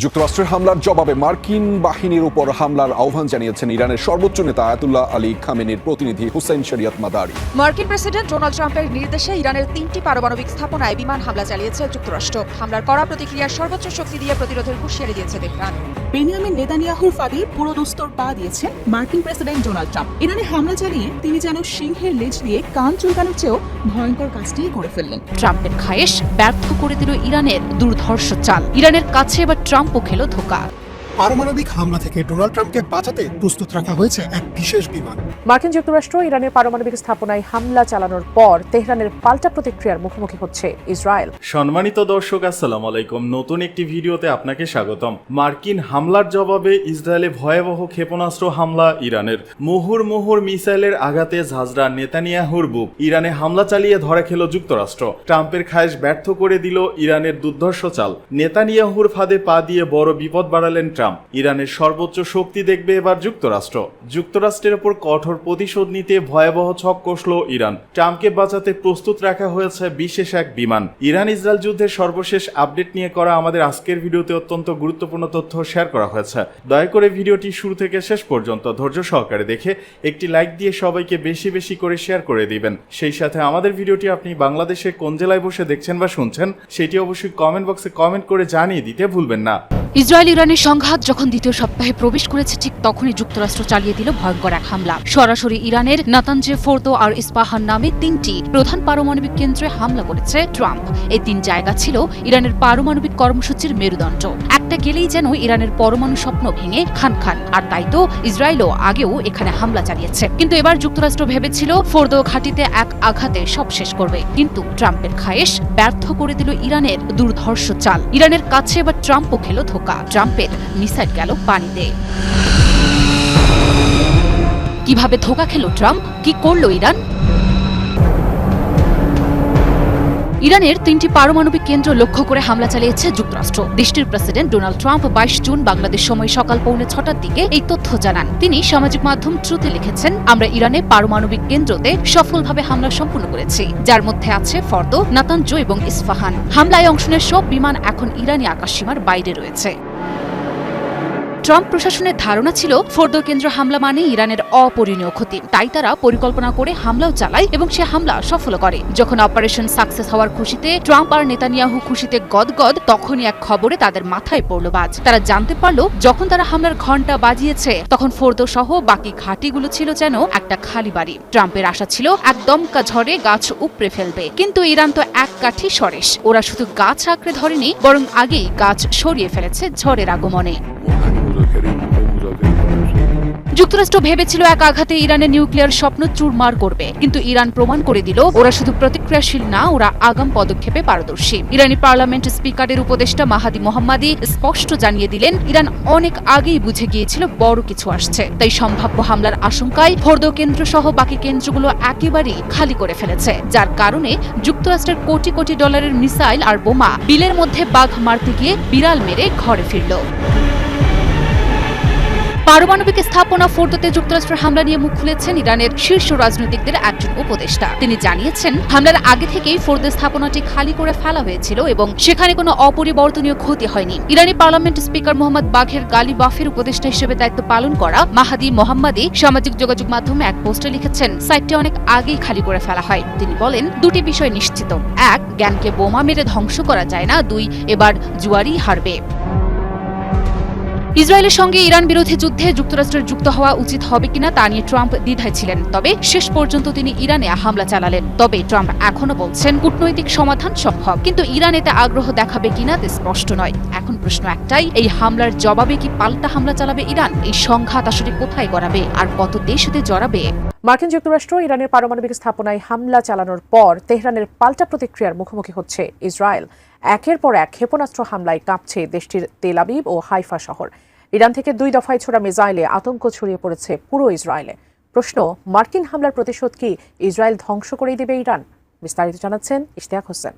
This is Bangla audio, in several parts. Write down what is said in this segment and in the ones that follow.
যুক্তরাষ্ট্রের হামলার জবাবে মার্কিন বাহিনীর উপর হামলার আহ্বান জানিয়েছেন ইরানের সর্বোচ্চ নেতা আয়াতুল্লাহ আলী খামেনির প্রতিনিধি হুসেন শরিয়ত মাদারি। মার্কিন প্রেসিডেন্ট ডোনাল্ড ট্রাম্পের নির্দেশে ইরানের তিনটি পারমাণবিক স্থাপনায় বিমান হামলা চালিয়েছে যুক্তরাষ্ট্র। হামলার কড়া প্রতিক্রিয়া সর্বোচ্চ শক্তি দিয়ে প্রতিরোধের হুঁশিয়ারি দিয়েছে তেহরান। বেনিয়ামিন নেতানিয়াহুর ফাঁদে পুরোদস্তর পা দিয়েছেন মার্কিন প্রেসিডেন্ট ডোনাল্ড ট্রাম্প। ইরানে হামলা চালিয়ে তিনি যেন সিংহের লেজ দিয়ে কান চুলকানোর চেয়েও ভয়ঙ্কর কাজটি করে ফেললেন। ট্রাম্পের খায়েশ ব্যর্থ করে দিল ইরানের দুর্ধর্ষ চাল। ইরানের কাছে এবার ট্রাম্পও খেল ধোকা। পারমাণবিক হামলা থেকে ডোনাল্ড ট্রাম্পকে বাঁচাতে প্রস্তুত রাখা হয়েছে এক বিশেষ বিমান। মার্কিন যুক্তরাষ্ট্র ইরানের পারমাণবিক স্থাপনায় হামলা চালানোর পর তেহরানের পাল্টা প্রতিক্রিয়ার মুখোমুখি হচ্ছে ইসরায়েল। সম্মানিত দর্শক আসসালামু আলাইকুম। নতুন একটি ভিডিওতে আপনাকে স্বাগতম। মার্কিন হামলার জবাবে ইসরায়েলে ভয়াবহ ক্ষেপণাস্ত্র হামলা ইরানের। মুহুর মুহুর মিসাইলের আঘাতে ঝাঁঝরা নেতানিয়াহুর বুক। ইরানে হামলা চালিয়ে ধরা খেল যুক্তরাষ্ট্র। ট্রাম্পের খায়েশ ব্যর্থ করে দিল ইরানের দুর্ধর্ষ চাল। নেতানিয়াহুর ফাঁদে পা দিয়ে বড় বিপদ বাড়ালেন ট্রাম্প ইরানের সর্বোচ্চ শক্তি দেখবে এবার যুক্তরাষ্ট্র। যুক্তরাষ্ট্রের ওপর কঠোর প্রতিশোধ নিতে ভয়াবহ ছক কষল ইরান। ট্রাম্পকে বাঁচাতে প্রস্তুত রাখা হয়েছে বিশেষ এক বিমান। ইরান ইসরায়েল যুদ্ধের সর্বশেষ আপডেট নিয়ে করা আমাদের আজকের ভিডিওতে অত্যন্ত গুরুত্বপূর্ণ তথ্য শেয়ার করা হয়েছে। দয়া করে ভিডিওটি শুরু থেকে শেষ পর্যন্ত ধৈর্য সহকারে দেখে একটি লাইক দিয়ে সবাইকে বেশি বেশি করে শেয়ার করে দিবেন। সেই সাথে আমাদের ভিডিওটি আপনি বাংলাদেশে কোন জেলায় বসে দেখছেন বা শুনছেন, সেটি অবশ্যই কমেন্ট বক্সে কমেন্ট করে জানিয়ে দিতে ভুলবেন না। ইসরায়েল ইরানের সংঘাত যখন দ্বিতীয় সপ্তাহে প্রবেশ করেছে, ঠিক তখনই যুক্তরাষ্ট্র চালিয়ে দিল ভয়ঙ্কর এক হামলা। সরাসরি ইরানের নাতানজে ফোর্তো আর ইস্পাহান নামে তিনটি প্রধান পারমাণবিক কেন্দ্রে হামলা করেছে ট্রাম্প। এই তিন জায়গা ছিল ইরানের পারমাণবিক কর্মসূচির মেরুদণ্ড। একটা গেলেই যেন ইরানের পরমাণু স্বপ্ন ভেঙে খান খান। আর তাই তো ইসরায়েলও আগেও এখানে হামলা চালিয়েছে। কিন্তু এবার যুক্তরাষ্ট্র ভেবেছিল, ফোর্দো ঘাটিতে এক আঘাতে সব শেষ করবে। কিন্তু ট্রাম্পের খায়েশ ব্যর্থ করে দিল ইরানের দুর্ধর্ষ চাল। ইরানের কাছে এবার ট্রাম্পও খেল ধোকা। ট্রাম্পের মিসাইল গেল পানিতে। কীভাবে ধোকা খেল ট্রাম্প? কি করল ইরান? ইরানের তিনটি পারমাণবিক কেন্দ্র লক্ষ্য করে হামলা চালিয়েছে যুক্তরাষ্ট্র। দেশটির প্রেসিডেন্ট ডোনাল্ড ট্রাম্প বাইশ জুন বাংলাদেশ সময় সকাল পৌনে ছটার দিকে এই তথ্য জানান। তিনি সামাজিক মাধ্যম ট্রুতে লিখেছেন, আমরা ইরানে পারমাণবিক কেন্দ্রতে সফলভাবে হামলা সম্পন্ন করেছি। যার মধ্যে আছে ফর্দ, নাতানজো এবং ইস্ফাহান। হামলায় অংশ নেয় সব বিমান এখন ইরানি আকাশসীমার বাইরে রয়েছে। ট্রাম্প প্রশাসনের ধারণা ছিল ফোর্দো কেন্দ্র হামলা মানে ইরানের অপরিণীয় ক্ষতি। তাই তারা পরিকল্পনা করে হামলাও চালায় এবং সে হামলা সফল করে। যখন অপারেশন সাকসেস হওয়ার খুশিতে ট্রাম্প আর নেতানিয়াহু খুশিতে গদগদ, তখনই এক খবরে তাদের মাথায় পড়ল বাজ। তারা জানতে পারল, যখন তারা হামলার ঘণ্টা বাজিয়েছে, তখন ফোর্দো সহ বাকি ঘাটিগুলো ছিল যেন একটা খালি বাড়ি। ট্রাম্পের আশা ছিল, এক দমকা ঝড়ে গাছ উপড়ে ফেলবে। কিন্তু ইরান তো এক কাঠি সরেশ। ওরা শুধু গাছ আঁকড়ে ধরেনি, বরং আগেই গাছ সরিয়ে ফেলেছে ঝড়ের আগমনে। যুক্তরাষ্ট্র ভেবেছিল এক আঘাতে ইরানের নিউক্লিয়ার স্বপ্ন চুরমার করবে। কিন্তু ইরান প্রমাণ করে দিল, ওরা শুধু প্রতিক্রিয়াশীল না, ওরা আগাম পদক্ষেপে পারদর্শী। ইরানি পার্লামেন্ট স্পিকারের উপদেষ্টা মাহাদি মোহাম্মাদি স্পষ্ট জানিয়ে দিলেন, ইরান অনেক আগেই বুঝে গিয়েছিল বড় কিছু আসছে। তাই সম্ভাব্য হামলার আশঙ্কায় ফোর্দো কেন্দ্র সহ বাকি কেন্দ্রগুলো একেবারেই খালি করে ফেলেছে, যার কারণে যুক্তরাষ্ট্রের কোটি কোটি ডলারের মিসাইল আর বোমা বিলের মধ্যে বাঘ মারতে গিয়ে বিড়াল মেরে ঘরে ফিরল। পারমাণবিক স্থাপনা ফোর্দোতে যুক্তরাষ্ট্রের হামলা নিয়ে মুখ খুলেছেন ইরানের শীর্ষ রাজনৈতিকদের একজন উপদেষ্টা। তিনি জানিয়েছেন, হামলার আগে থেকেই ফোর্দো স্থাপনাটি খালি করে ফেলা হয়েছিল এবং সেখানে কোনো অপরিবর্তনীয় ক্ষতি হয়নি। ইরানি পার্লামেন্ট স্পিকার মোহাম্মদ বাঘের গালি বাফের উপদেষ্টা হিসেবে দায়িত্ব পালন করা মাহাদি মোহাম্মদী সামাজিক যোগাযোগ মাধ্যমে এক পোস্টে লিখেছেন, সাইটটি অনেক আগেই খালি করে ফেলা হয়। তিনি বলেন, দুটি বিষয় নিশ্চিত। এক, জ্ঞানকে বোমা মেরে ধ্বংস করা যায় না। দুই, এবার জুয়ারি হারবে। ইসরায়েলের সঙ্গে ইরান বিরোধী যুদ্ধে যুক্তরাষ্ট্রের যুক্ত হওয়া উচিত হবে কিনা তা নিয়ে ট্রাম্প দ্বিধায় ছিলেন। তবে শেষ পর্যন্ত তিনি ইরানে হামলা চালালেন। তবে ট্রাম্প এখনও বলছেন, কূটনৈতিক সমাধান সম্ভব, কিন্তু ইরান এতে আগ্রহ দেখাবে কিনা তা স্পষ্ট নয়। এখন প্রশ্ন একটাই, এই হামলার জবাবে কি পাল্টা হামলা চালাবে ইরান? এই সংঘাত আসলে কোথায় গড়াবে? আর কত দেশ এতে জড়াবে? মার্কিন যুক্তরাষ্ট্র ইরানের পারমাণবিক স্থাপনায় হামলা চালানোর পর তেহরানের পাল্টা প্রতিক্রিয়ার মুখোমুখি হচ্ছে ইসরায়েল। একের পর এক ক্ষেপণাস্ত্র হামলায় কাঁপছে দেশটির তেল আবিব ও হাইফা শহর। ইরান থেকে দুই দফায় ছোড়া মিসাইলে আতঙ্ক ছড়িয়ে পড়েছে পুরো ইসরায়েলে। প্রশ্ন, মার্কিন হামলার প্রতিশোধ কি ইসরায়েল ধ্বংস করেই দেবে ইরান? বিস্তারিত জানাচ্ছেন ইশতিয়াক হোসেন।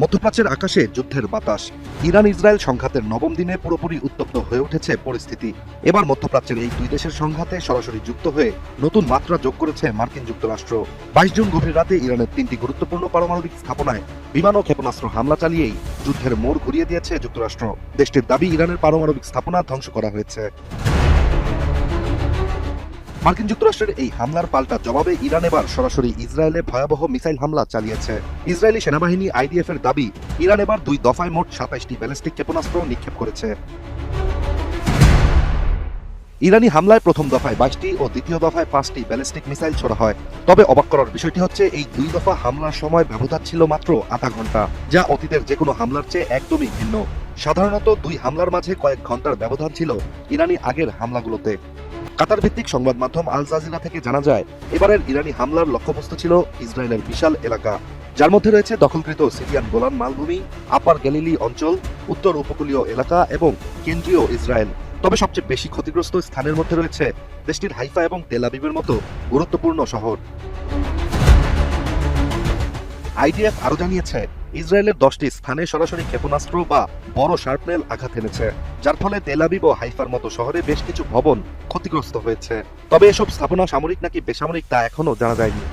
মধ্যপ্রাচ্যের আকাশে যুদ্ধের বাতাস ইরান ইসরায়েল সংঘাতের নবম দিনে পুরোপুরি উত্তপ্ত হয়ে উঠেছে পরিস্থিতি। এবার মধ্যপ্রাচ্যের এই দুই দেশের সংঘাতে সরাসরি যুক্ত হয়ে নতুন মাত্রা যোগ করেছে মার্কিন যুক্তরাষ্ট্র। বাইশ জুন গভীর রাতে ইরানের তিনটি গুরুত্বপূর্ণ পারমাণবিক স্থাপনায় বিমান ও ক্ষেপণাস্ত্র হামলা চালিয়েই যুদ্ধের মোড় ঘুরিয়ে দিয়েছে যুক্তরাষ্ট্র। দেশটির দাবি, ইরানের পারমাণবিক স্থাপনা ধ্বংস করা হয়েছে। মার্কিন যুক্তরাষ্ট্রের এই হামলার পাল্টা জবাবে ইরান এবার সরাসরি ইসরায়েলে ভয়াবহ মিসাইল হামলা চালিয়েছে। ইসরায়েলি সেনাবাহিনী আইডিএফ এর দাবি, ইরান এবার দুই দফায় মোট সাতাইশটি ব্যালিস্টিক ক্ষেপণাস্ত্র নিক্ষেপ করেছে। ইরানি হামলায় প্রথম দফায় বাইশটি ও দ্বিতীয় দফায় পাঁচটি ব্যালিস্টিক মিসাইল ছোড়া হয়। তবে অবাক করার বিষয়টি হচ্ছে, এই দুই দফা হামলার সময় ব্যবধান ছিল মাত্র আধা ঘণ্টা, যা অতীতের যে কোনো হামলার চেয়ে একদমই ভিন্ন। সাধারণত দুই হামলার মাঝে কয়েক ঘণ্টার ব্যবধান ছিল ইরানি আগের হামলাগুলোতে। কাতার ভিত্তিক সংবাদ মাধ্যম আল জাজিরা থেকে জানা যায়, এবারের ইরানি হামলার লক্ষ্যবস্তু ছিল ইসরায়েলের বিশাল এলাকা। যার মধ্যে রয়েছে দখলকৃত সিরিয়ান গোলান মালভূমি, আপার গ্যালিলি অঞ্চল, উত্তর উপকূলীয় এলাকা এবং কেন্দ্রীয় ইসরায়েল। তবে সবচেয়ে বেশি ক্ষতিগ্রস্ত স্থানের মধ্যে রয়েছে দেশটির হাইফা এবং তেলাবিবের মতো গুরুত্বপূর্ণ শহর। আইডিএফ আরও জানিয়েছে ইসরায়েলের দশটি স্থানে সরাসরি ক্ষেপণাস্ত্র বা বড় শার্পনেল আঘাত এনেছে, যার ফলে তেলাবিব ও হাইফার মতো শহরে বেশ কিছু ভবন ক্ষতিগ্রস্ত হয়েছে। তবে এসব স্থাপনা সামরিক নাকি বেসামরিক তা এখনও জানা যায়নি।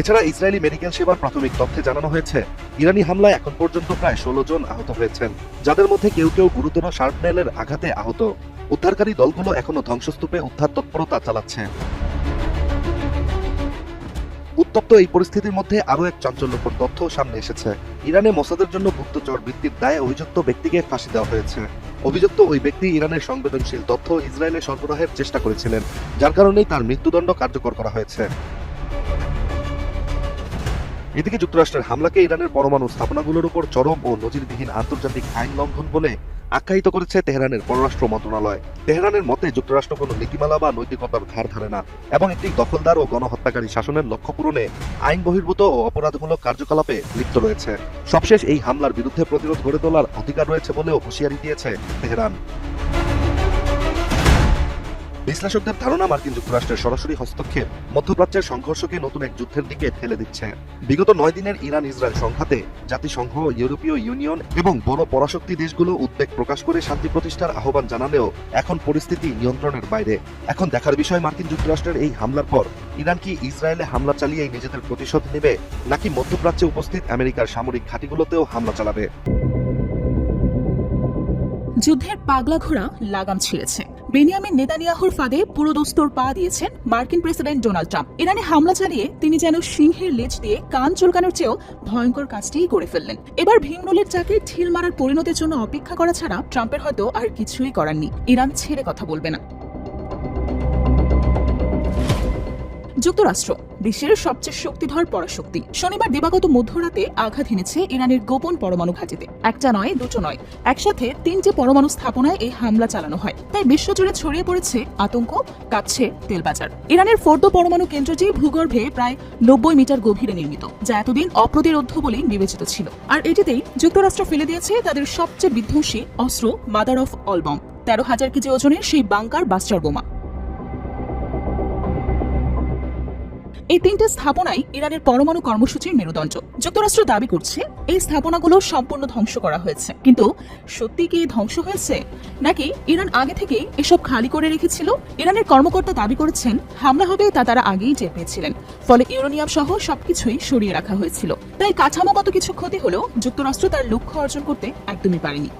এছাড়া ইসরায়েলি মেডিকেল সেবার প্রাথমিক তথ্যে জানানো হয়েছে, ইরানি হামলায় এখন পর্যন্ত প্রায় ষোলো জন আহত হয়েছেন, যাদের মধ্যে কেউ কেউ গুরুতর শার্পনেলের আঘাতে আহত। উদ্ধারকারী দলগুলো এখনও ধ্বংসস্তূপে উদ্ধার তৎপরতা চালাচ্ছে। উত্তপ্ত এই পরিস্থিতির মধ্যে আরও এক চাঞ্চল্যকর তথ্য সামনে এসেছে। ইরানে মোসাদের জন্য গুপ্তচর বৃত্তির দায়ে অভিযুক্ত ব্যক্তিকে ফাঁসি দেওয়া হয়েছে। অভিযুক্ত ওই ব্যক্তি ইরানের সংবেদনশীল তথ্য ইসরায়েলে সরবরাহের চেষ্টা করেছিলেন, যার কারণেই তার মৃত্যুদণ্ড কার্যকর করা হয়েছে। এদিকে যুক্তরাষ্ট্রের হামলাকে ইরানের পরমাণু স্থাপনাগুলোর উপর চরম ও নজিরবিহীন আন্তর্জাতিক আইন লঙ্ঘন বলে আখ্যায়িত করেছে তেহরানের পররাষ্ট্র মন্ত্রণালয়। তেহরানের মতে, যুক্তরাষ্ট্র কোনো নীতিমালা বা নৈতিকতার ধার ধারে না এবং একটি দখলদার ও গণহত্যাকারী শাসনের লক্ষ্য পূরণে আইন বহির্ভূত ও অপরাধমূলক কার্যকলাপে লিপ্ত রয়েছে। সবশেষ এই হামলার বিরুদ্ধে প্রতিরোধ গড়ে তোলার অধিকার রয়েছে বলেও হুঁশিয়ারি দিয়েছে তেহরান। বিশ্লেষকদের ধারণা মার্কিন যুক্তরাষ্ট্রের সরাসরি হস্তক্ষেপ মধ্যপ্রাচ্যের সংঘর্ষকে নতুন এক যুদ্ধের দিকে ঠেলে দিচ্ছে। বিগত নয় দিনের ইরান ইসরায়েল সংঘাতে জাতিসংঘ, ইউরোপীয় ইউনিয়ন এবং বড় পরাশক্তি দেশগুলো উদ্বেগ প্রকাশ করে শান্তি প্রতিষ্ঠার আহ্বান জানালেও এখন পরিস্থিতি নিয়ন্ত্রণের বাইরে। এখন দেখার বিষয় মার্কিন যুক্তরাষ্ট্রের এই হামলার পর ইরান কি ইসরায়েলে হামলা চালিয়ে নিজেদের প্রতিশোধ নেবে, নাকি মধ্যপ্রাচ্যে উপস্থিত আমেরিকার সামরিক ঘাঁটিগুলোতেও হামলা চালাবে? যুদ্ধের পাগলা ঘোড়া লাগাম ছিঁড়েছে। বেনিয়ামিন নেতানিয়াহুর ফাঁদে পুরো দোস্তর পা দিয়েছেন মার্কিন প্রেসিডেন্ট ডোনাল্ড ট্রাম্প। ইরানে হামলা চালিয়ে তিনি যেন সিংহের লেজ দিয়ে কান চুলকানোর চেয়েও ভয়ঙ্কর কাজটি করে ফেললেন। এবার ভীমরুলের চাকে ঢিল মারার পরিণতির জন্য অপেক্ষা করা ছাড়া ট্রাম্পের হয়তো আর কিছুই করার নেই। ইরান ছেড়ে কথা বলবে না। যুক্তরাষ্ট্র, বিশ্বের সবচেয়ে শক্তিধর পরাশক্তি। শনিবার দিবাগত মধ্যরাতে আঘাত এনেছে ইরানের গোপন পরমাণু ঘাঁটিতে। একটা নয়, দুটো নয়। একসাথে তিনটে পরমাণু স্থাপনায় এই হামলা চালানো হয়। তাই বিশ্বজুড়ে ছড়িয়ে পড়েছে আতঙ্ক কাঁপছে তেলবাজার। ইরানের ফোর্দো পরমাণু কেন্দ্রটি ভূগর্ভে প্রায় নব্বই মিটার গভীরে নির্মিত, যা এতদিন অপ্রতিরোধ্য বলেই বিবেচিত ছিল। আর এটিতেই যুক্তরাষ্ট্র ফেলে দিয়েছে তাদের সবচেয়ে বিধ্বংসী অস্ত্র মাদার অফ অল বম তেরো হাজার কেজি ওজনের সেই বাংকার বাস্টার বোমা। এই তিনটে স্থাপনাই ইরানের পরমাণু কর্মসূচির মেরুদণ্ড। যুক্তরাষ্ট্র দাবি করছে এই স্থাপনাগুলো সম্পূর্ণ ধ্বংস করা হয়েছে। কিন্তু সত্যি কি ধ্বংস হয়েছে? নাকি ইরান আগে থেকেই এসব খালি করে রেখেছিল? ইরানের কর্মকর্তা দাবি করেছেন, হামলা হবে তা তারা আগেই টের পেয়েছিলেন। ফলে ইউরেনিয়াম সহ সবকিছুই সরিয়ে রাখা হয়েছিল। তাই কাঠামোগত কিছু ক্ষতি হলেও যুক্তরাষ্ট্র তার লক্ষ্য অর্জন করতে একদমই পারেনি।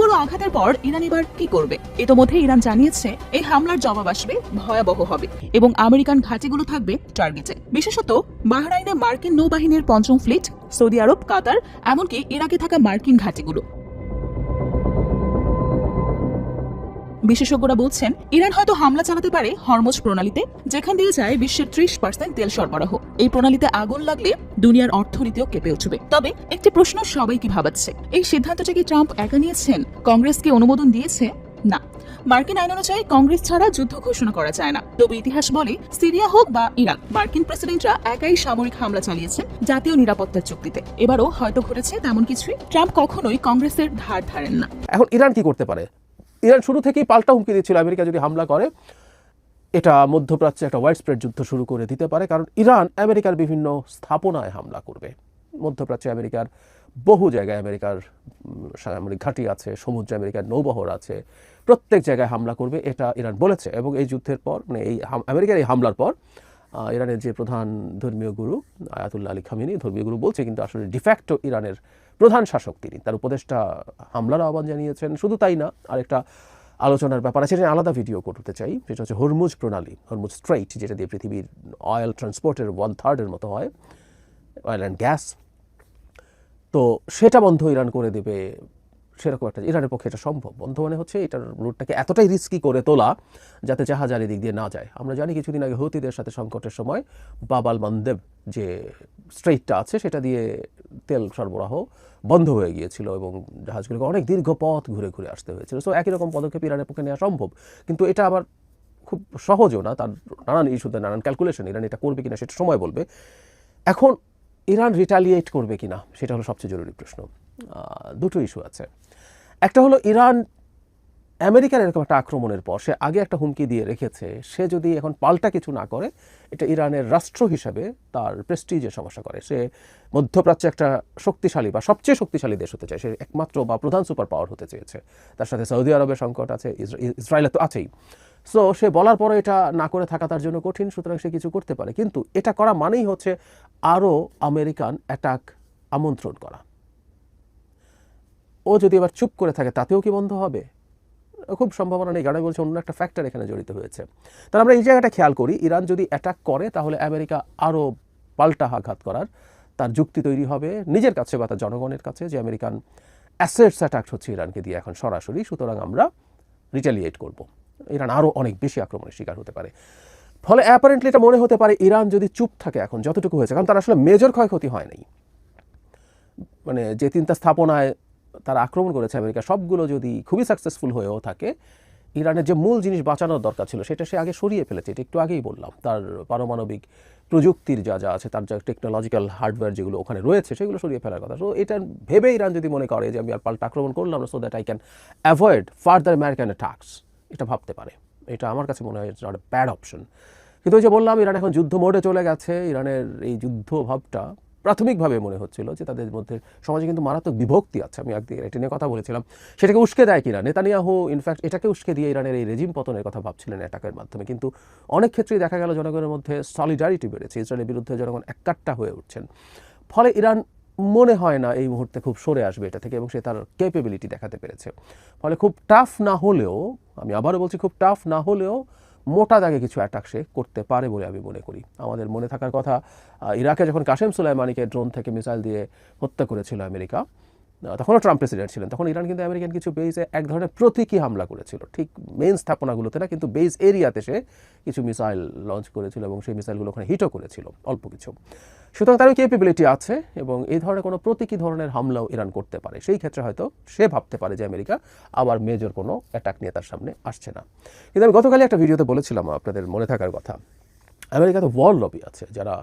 বড় আঘাতের পর ইরান এবার কি করবে? ইতোমধ্যে ইরান জানিয়েছে, এই হামলার জবাব আসবে, ভয়াবহ হবে এবং আমেরিকান ঘাঁটিগুলো থাকবে টার্গেটে বিশেষত বাহরাইনে মার্কিন নৌবাহিনীর পঞ্চম ফ্লিট সৌদি আরব, কাতার, এমনকি ইরাকে থাকা মার্কিন ঘাঁটিগুলো। বিশেষজ্ঞরা বলছেন, ইরান হয়তো হামলা চালাতে পারে হরমোজ প্রণালীতে, যেখান দিয়ে যায় বিশ্বের ত্রিশ পার্সেন্ট তেল সরবরাহ। এই প্রণালীতে আগুন লাগলে দুনিয়ার অর্থনীতিও কেঁপে উঠবে। তবে একটি প্রশ্ন সবাইকে ভাবাচ্ছে? এই সিদ্ধান্তটা কি ট্রাম্প একা নিয়েছেন? কংগ্রেসকে অনুমোদন দিয়েছে? না। মার্কিন আইন অনুযায়ী কংগ্রেস ছাড়া যুদ্ধ ঘোষণা করা যায় না। তবে ইতিহাস বলে, সিরিয়া হোক বা ইরাক মার্কিন প্রেসিডেন্টরা একাই সামরিক হামলা চালিয়েছেন জাতীয় নিরাপত্তার চুক্তিতে। এবারও হয়তো ঘটেছে তেমন কিছুই। ট্রাম্প কখনোই কংগ্রেসের ধার ধারেন না। এখন ইরান কি করতে পারে? ইরান শুরু থেকেই পাল্টা হুমকি দিচ্ছিল। আমেরিকা যদি হামলা করে, এটা মধ্যপ্রাচ্যে একটা ওয়াইড স্প্রেড যুদ্ধ শুরু করে দিতে পারে। কারণ ইরান আমেরিকার বিভিন্ন স্থাপনায় হামলা করবে। মধ্যপ্রাচ্যে আমেরিকার বহু জায়গায় আমেরিকার সামরিক ঘাঁটি আছে, সমুদ্রে আমেরিকার নৌবহর আছে। প্রত্যেক জায়গায় হামলা করবে, এটা ইরান বলেছে। এবং এই যুদ্ধের পর মানে এই আমেরিকার এই হামলার পর ইরানের যে প্রধান ধর্মীয় গুরু, আয়াতুল্লাহ আলী খামিনি, ধর্মীয় গুরু বলছে কিন্তু আসলে ডিফ্যাক্টো ইরানের প্রধান শাসক তিনি। তার উপদেষ্টা হামলার আহ্বান জানিয়েছেন। শুধু তাই না, আরেকটা আলোচনার ব্যাপার আছে, সেটা আলাদা ভিডিও করতে চাই। সেটা হচ্ছে হরমুজ প্রণালী, হরমুজ স্ট্রেইট যেটা দিয়ে পৃথিবীর অয়েল ট্রান্সপোর্টের ওয়ান থার্ডের মতো হয় অয়েল অ্যান্ড গ্যাস তো সেটা বন্ধ ইরান করে দেবে সেরকম একটা ইরানের পক্ষে এটা সম্ভব। বন্ধ মানে হচ্ছে এটার রুটটাকে এতটাই রিস্কি করে তোলা যাতে জাহাজ আর এদিক দিয়ে না যায়। আমরা জানি কিছুদিন আগে হুতিদের সাথে সংকটের সময় বাবাল মান্দেব যে স্ট্রেইটটা আছে, সেটা দিয়ে তেল সরবরাহ বন্ধ হয়ে গিয়েছিল এবং জাহাজগুলোকে অনেক দীর্ঘ পথ ঘুরে ঘুরে আসতে হয়েছিল। সো একই রকম পদক্ষেপ ইরানের পক্ষে নেওয়া সম্ভব। কিন্তু এটা আবার খুব সহজও না। তার নানান ইস্যুতে নানান ক্যালকুলেশন ইরান এটা করবে কিনা সেটা সময় বলবে। এখন ইরান রিটালিয়েট করবে কিনা, সেটা হলো সবচেয়ে জরুরি প্রশ্ন। দুটো ইস্যু আছে। একটা হলো ইরান, আমেরিকার এরকম একটা আক্রমণের পর সে আগে একটা হুমকি দিয়ে রেখেছে, সে যদি এখন পাল্টা কিছু না করে, এটা ইরানের রাষ্ট্র হিসাবে তার প্রেস্টিজের সমস্যা করে। সে মধ্যপ্রাচ্যে একটা শক্তিশালী বা সবচেয়ে শক্তিশালী দেশ হতে চায়। সে একমাত্র বা প্রধান সুপার পাওয়ার হতে চেয়েছে। তার সাথে সৌদি আরবের সংকট আছে ইসরা- ইসরায়েলের তো আছেই। সো সে বলার পরে এটা না করে থাকা তার জন্য কঠিন, সুতরাং সে কিছু করতে পারে। কিন্তু এটা করা মানেই হচ্ছে আরও আমেরিকান অ্যাটাক আমন্ত্রণ করা। ও যদি এবার চুপ করে থাকে, তাতেও কি বন্ধ হবে? খুব সম্ভাবনা নেই, কারণ বলছি অন্য একটা ফ্যাক্টর এখানে জড়িত হয়েছে। তাহলে আমরা এই জায়গাটা খেয়াল করি, ইরান যদি অ্যাটাক করে, তাহলে আমেরিকা আরও পাল্টা আঘাত করার তার যুক্তি তৈরি হবে, নিজের কাছে বা তার জনগণের কাছে, যে আমেরিকান অ্যাসেটস অ্যাটাক হচ্ছে ইরানকে দিয়ে এখন সরাসরি, সুতরাং আমরা রিটালিয়েট করব। ইরান আরও অনেক বেশি আক্রমণের শিকার হতে পারে। ফলে অ্যাপারেন্টলি এটা মনে হতে পারে, ইরান যদি চুপ থাকে এখন, যতটুকু হয়েছে, কারণ তার আসলে মেজর ক্ষয়ক্ষতি হয় নাই। মানে যে তিনটা স্থাপনায় তারা আক্রমণ করেছে আমেরিকা, সবগুলো যদি খুবই সাকসেসফুল হয়েও থাকে, ইরানের যে মূল জিনিস বাঁচানোর দরকার ছিল সেটা সে আগে সরিয়ে ফেলেছে, এটা একটু আগেই বললাম। তার পারমাণবিক প্রযুক্তির যা যা আছে, তার যা টেকনোলজিক্যাল হার্ডওয়্যার যেগুলো ওখানে রয়েছে, সেগুলো সরিয়ে ফেলার কথা। তো এটা ভেবে ইরান যদি মনে করে যে আমি আর পাল্টা আক্রমণ করলাম না so that I can avoid further American attacks এটা ভাবতে পারে। এটা আমার কাছে মনে হয় it's not a bad option কিন্তু ওই যে বললাম, ইরান এখন যুদ্ধ মোডে চলে গেছে। ইরানের এই যুদ্ধ ভাবটা প্রাথমিকভাবে মনে হচ্ছিল যে তাদের মধ্যে সমাজে কিন্তু মারাত্মক বিভক্তি আছে। আমি একদিকে এটা নিয়ে কথা বলেছিলাম। সেটাকে উস্কে দেয় কিনা? নেতানিয়াহু ইনফ্যাক্ট এটাকে উস্কে দিয়ে ইরানের এই রেজিম পতনের কথা ভাবছিলেন অ্যাটাকের মাধ্যমে। কিন্তু অনেক ক্ষেত্রেই দেখা গেল জনগণের মধ্যে সলিডারিটি বেড়েছে। ইসরায়েলের বিরুদ্ধে জনগণ একাট্টা হয়ে উঠছেন। ফলে ইরান মনে হয় না এই মুহূর্তে খুব সরে আসবে এটা থেকে এবং সে তার ক্যাপেবিলিটি দেখাতে পেরেছে। ফলে খুব টাফ না হলেও, আমি আবারও বলছি, খুব টাফ না হলেও মোটা দাগে কিছু অ্যাটাক সে করতে পারে বলে আমি মনে করি। আমাদের মনে থাকার কথা ইরাকে যখন কাশেম সুলাইমানিকে ড্রোন থেকে মিসাইল দিয়ে হত্যা করেছিল আমেরিকা তখনও ট্রাম্প প্রেসিডেন্ট ছিলেন, তখন ইরান কিন্তু আমেরিকান কিছু বেইজে এক ধরনের প্রতীকী হামলা করেছিল। ঠিক মেন স্থাপনাগুলোতে না, কিন্তু বেইজ এরিয়াতে সে কিছু মিসাইল লঞ্চ করেছিল এবং সেই মিসাইলগুলো ওখানে হিটও করেছিল, অল্প কিছু। সুতরাং তারও ক্যাপেবিলিটি আছে এবং এই ধরনের কোনো প্রতীকী ধরনের হামলাও ইরান করতে পারে। সেই ক্ষেত্রে হয়তো সে ভাবতে পারে যে আমেরিকা আবার মেজর কোনো অ্যাটাক নিয়ে তার সামনে আসছে না। কিন্তু আমি গতকালই একটা ভিডিওতে বলেছিলাম আপনাদের মনে থাকার কথা। আমেরিকাতে ওয়ার লবি আছে, যারা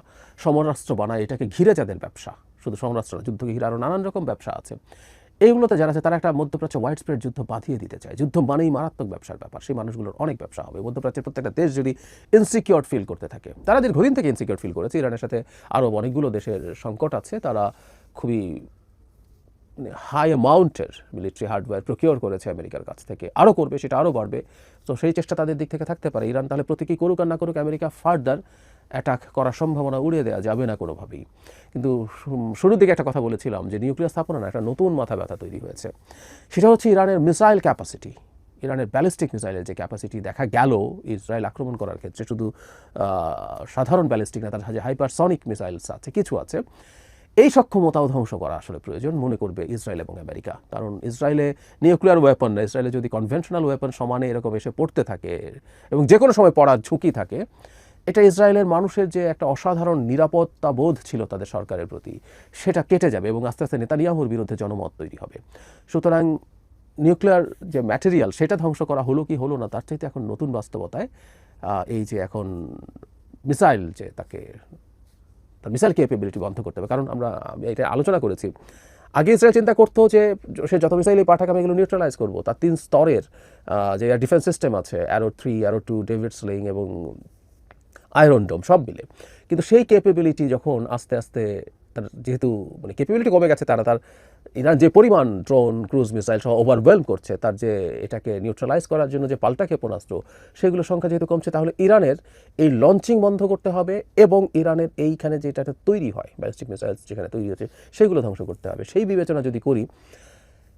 সমরাস্ত্র বানায়, এটাকে ঘিরে যাদের ব্যবসা। শুধু সমরাস্ত্র না, যুদ্ধকে ঘিরে আরও নানান রকম ব্যবসা আছে। এইগুলোতে যারা আছে তারা একটা মধ্যপ্রাচ্যে ওয়াইড স্প্রেড যুদ্ধ বাঁধিয়ে দিতে চায়। যুদ্ধ মানেই মারাত্মক ব্যবসার ব্যাপার। সেই মানুষগুলোর অনেক ব্যবসা হবে। মধ্যপ্রাচ্যের প্রত্যেকটা দেশ যদি ইনসিকিউর ফিল করতে থাকে। তারা দীর্ঘদিন থেকে ইনসিকিউর ফিল করেছে। ইরানের সাথে আরও অনেকগুলো দেশের সংকট আছে। তারা খুবই হাই অ্যামাউন্টের মিলিটারি হার্ডওয়্যার প্রকিওর করেছে আমেরিকার কাছ থেকে। আরও করবে সেটা আরও বাড়বে। তো সেই চেষ্টা তাদের দিক থেকে থাকতে পারে। ইরান তাহলে প্রতীকী করুক আর না করুক আমেরিকা ফার্দার অ্যাটাক করার সম্ভাবনা উড়িয়ে দেওয়া যাবে না কোনোভাবেই। কিন্তু শুরুর দিকে একটা কথা বলেছিলাম যে নিউক্লিয়ার স্থাপনা না, একটা নতুন মাথা ব্যথা তৈরি হয়েছে। সেটা হচ্ছে ইরানের মিসাইল ক্যাপাসিটি ইরানের ব্যালিস্টিক মিসাইলের যে ক্যাপাসিটি দেখা গেল ইসরায়েল আক্রমণ করার ক্ষেত্রে, শুধু সাধারণ ব্যালিস্টিক না, তার যে হাইপারসনিক মিসাইলস আছে, কিছু আছে। এই সক্ষমতাও ধ্বংস করা আসলে প্রয়োজন, মনে করবে ইসরায়েল এবং আমেরিকা। কারণ ইসরায়েলে নিউক্লিয়ার ওয়েপন না, ইসরায়েলে যদি কনভেনশনাল ওয়েপন সমানে এরকম এসে পড়তে থাকে এবং যে কোনো সময় পড়ার ঝুঁকি থাকে এটা ইসরায়েলের মানুষের যে একটা অসাধারণ নিরাপত্তা বোধ ছিল তাদের সরকারের প্রতি, সেটা কেটে যাবে এবং আস্তে আস্তে নেতানিয়াহুর বিরুদ্ধে জনমত তৈরি হবে। সুতরাং নিউক্লিয়ার যে ম্যাটেরিয়াল, সেটা ধ্বংস করা হলো কি হলো না, তার চাইতে এখন নতুন বাস্তবতায় এই যে এখন মিসাইল যে তাকে, তার মিসাইল ক্যাপেবিলিটি বন্ধ করতে হবে। কারণ আমরা এটা আলোচনা করেছি। আগে ইসরায়েল চিন্তা করতো যে সে যত মিসাইলই পাঠাক, আমি এগুলো নিউট্রালাইজ করব। তার তিন স্তরের যে ডিফেন্স সিস্টেম আছে Arrow three Arrow two David Sling এবং আয়রন ডোম, সব মিলে। কিন্তু সেই ক্যাপেবিলিটি যখন আস্তে আস্তে তার যেহেতু মানে ক্যাপেবিলিটি কমে গেছে, তারা তার ইরান যে পরিমাণ ড্রোন ক্রুজ মিসাইল সহ ওভারওয়েলম করছে, তার যে এটাকে নিউট্রালাইজ করার জন্য যে পাল্টা ক্ষেপণাস্ত্র, সেগুলোর সংখ্যা যেহেতু কমছে, তাহলে ইরানের এই লঞ্চিং বন্ধ করতে হবে এবং ইরানের এইখানে যেটা তৈরি হয় ব্যালিস্টিক মিসাইল যেখানে তৈরি হচ্ছে, সেগুলো ধ্বংস করতে হবে। সেই বিবেচনা যদি করি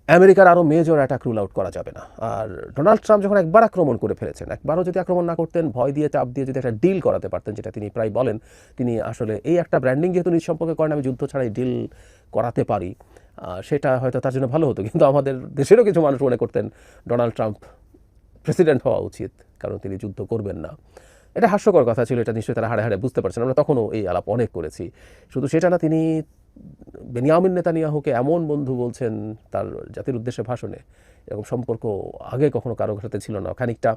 আমেরিকার আরও মেজর অ্যাটাক রুল আউট করা যাবে না। আর ডোনাল্ড ট্রাম্প যখন একবার আক্রমণ করে ফেলেছেন, একবারও যদি আক্রমণ না করতেন, ভয় দিয়ে, চাপ দিয়ে যদি একটা ডিল করাতে পারতেন, যেটা তিনি প্রায় বলেন, তিনি আসলে এই একটা ব্র্যান্ডিং যেহেতু নিজ সম্পর্কে করেন, আমি যুদ্ধ ছাড়াই ডিল করাতে পারি সেটা হয়তো তার জন্য ভালো হতো, কিন্তু আমাদের দেশেরও কিছু মানুষ মনে করতেন ডোনাল্ড ট্রাম্প প্রেসিডেন্ট হওয়া উচিত, কারণ তিনি যুদ্ধ করবেন না। এটা হাস্যকর কথা ছিল, এটা নিশ্চয়ই তারা হাড়ে হাড়ে বুঝতে পারছেন, আমরা তখনও এই আলাপ অনেক করেছি। শুধু সেটা না, তিনি বেনিয়ামিন নেতানিয়াহুকে এমন বন্ধু বলছেন তার জাতির উদ্দেশ্যে ভাষণে, এরকম সম্পর্ক আগে কখনো কারোর সাথে ছিল না। খানিকটা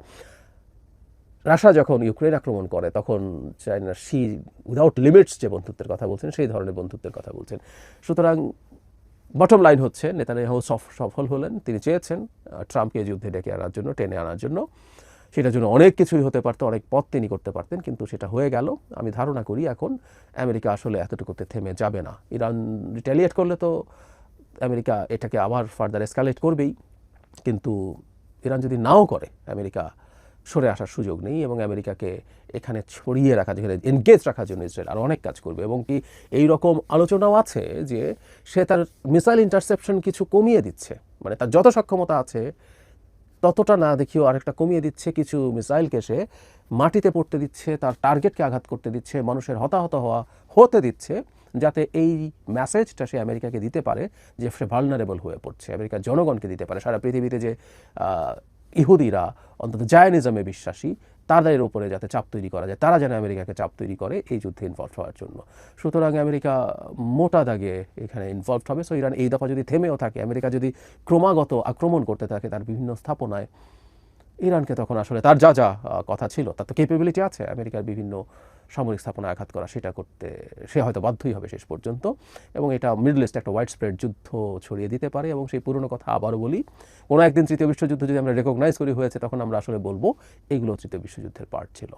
রাশা যখন ইউক্রেন আক্রমণ করে, তখন চায়না সি উইদাউট লিমিটস যে বন্ধুত্বের কথা বলছেন, সেই ধরনের বন্ধুত্বের কথা বলছেন। সুতরাং বটম লাইন হচ্ছে, নেতানিয়াহু সফ- সফল হলেন, তিনি চেয়েছেন ট্রাম্পকে যুদ্ধে ডেকে আনার জন্য, টেনে আনার জন্য। সেটার জন্য অনেক কিছুই হতে পারতো, অনেক পথ তিনি করতে পারতেন, কিন্তু সেটা হয়ে গেল। আমি ধারণা করি এখন আমেরিকা আসলে এতটুকুতে থেমে যাবে না। ইরান রিটালিয়েট করলে তো আমেরিকা এটাকে আবার ফার্দার এসকালেট করবেই। কিন্তু ইরান যদি নাও করে, আমেরিকা সরে আসার সুযোগ নেই এবং আমেরিকাকে এখানে ছড়িয়ে রাখা যেখানে এনগেজ রাখার জন্য ইসরায়েল আরও অনেক কাজ করবে এবং কি এই রকম আলোচনাও আছে যে সে তার মিসাইল ইন্টারসেপশন কিছু কমিয়ে দিচ্ছে। মানে তার যত সক্ষমতা আছে ততটা না দেখিও আরেকটা কমিয়ে দিচ্ছে কিছু মিসাইলকে সে মাটিতে পড়তে দিচ্ছে, তার টার্গেটকে আঘাত করতে দিচ্ছে, মানুষের হতাহত হওয়া হতে দিচ্ছে, যাতে এই মেসেজটা সে আমেরিকাকে দিতে পারে যে সে ভালনারেবল হয়ে পড়ছে, আমেরিকার জনগণকে দিতে পারে। সারা পৃথিবীতে যে ইহুদিরা, অন্তত জায়নিজমে বিশ্বাসী, তাদের উপরে যাতে চাপ তৈরি করা যায়, তারা যেন আমেরিকাকে চাপ তৈরি করে এই যুদ্ধে ইনভলভ হওয়ার জন্য। সুতরাং আমেরিকা মোটা দাগে এখানে ইনভলভ হবে। সো ইরান এই দফা যদি থেমেও থাকে, আমেরিকা যদি ক্রমাগত আক্রমণ করতে থাকে, তার বিভিন্ন স্থাপনায় ইরানকে তখন আসলে তার যা যা কথা ছিল, তার তো ক্যাপেবিলিটি আছে। আমেরিকার বিভিন্ন সামরিক স্থাপনা আঘাত করা, সেটা করতে সে হয়তো বাধ্যই হবে শেষ পর্যন্ত। এবং এটা মিডল ইস্টে একটা ওয়াইড স্প্রেড যুদ্ধ ছড়িয়ে দিতে পারে এবং সেই পুরনো কথা আবারও বলি, কোনো একদিন তৃতীয় বিশ্বযুদ্ধ যদি আমরা রেকগনাইজ করি হয়েছে, তখন আমরা আসলে বলব, এগুলো তৃতীয় বিশ্বযুদ্ধের পার্ট ছিল।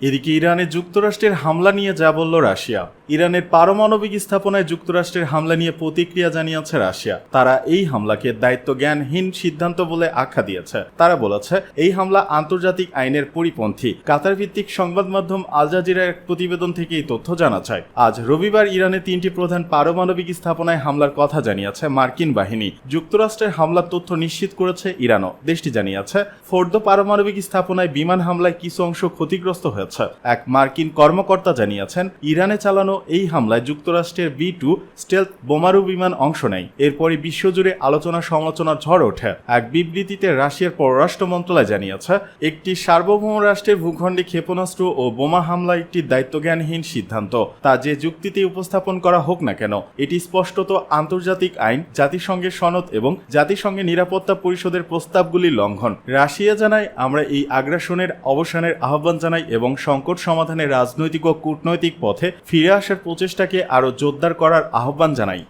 এদিকে ইরানে যুক্তরাষ্ট্রের হামলা নিয়ে যা বলল রাশিয়া। ইরানের পারমাণবিক স্থাপনায় যুক্তরাষ্ট্রের হামলা নিয়ে প্রতিক্রিয়া জানিয়েছে রাশিয়া। তারা এই হামলাকে দায়িত্ব জ্ঞানহীন সিদ্ধান্ত বলে আখ্যা দিয়েছে। তারা বলেছে, এই হামলা আন্তর্জাতিক আইনের পরিপন্থী। কাতার ভিত্তিক সংবাদ মাধ্যম আল জাজিরার এক প্রতিবেদন থেকে এই তথ্য জানা যায়, আজ রবিবার ইরানে তিনটি প্রধান পারমাণবিক স্থাপনায় হামলার কথা জানিয়েছে মার্কিন বাহিনী। যুক্তরাষ্ট্রের হামলার তথ্য নিশ্চিত করেছে ইরানও। দেশটি জানিয়েছে, ফোর্দ পারমাণবিক স্থাপনায় বিমান হামলায় কিছু অংশ ক্ষতিগ্রস্ত হয়েছে। এক মার্কিন কর্মকর্তা জানিয়েছেন, ইরানে চালানো এই হামলায় যুক্তরাষ্ট্রের বি টু স্টেলথ বোমারু বিমান অংশ নেয় এরপরই বিশ্বজুড়ে আলোচনা সমালোচনার ঝড় ওঠে। এক বিবৃতিতে রাশিয়ার পররাষ্ট্র মন্ত্রণালয় জানিয়েছে, একটি সার্বভৌম রাষ্ট্রের ভূখণ্ডে ক্ষেপণাস্ত্র ও বোমা হামলা একটি দায়িত্বজ্ঞানহীন সিদ্ধান্ত। তা যে যুক্তিতে উপস্থাপন করা হোক না কেন, এটি স্পষ্টত আন্তর্জাতিক আইন, জাতিসংঘের সনদ এবং জাতিসংঘের নিরাপত্তা পরিষদের প্রস্তাবগুলি লঙ্ঘন। রাশিয়া জানায়, আমরা এই আগ্রাসনের অবসানের আহ্বান জানাই এবং সংকট সমাধানে রাজনৈতিক ও কূটনৈতিক পথে ফিরে আসার প্রচেষ্টাকে আরও জোরদার করার আহ্বান জানাই।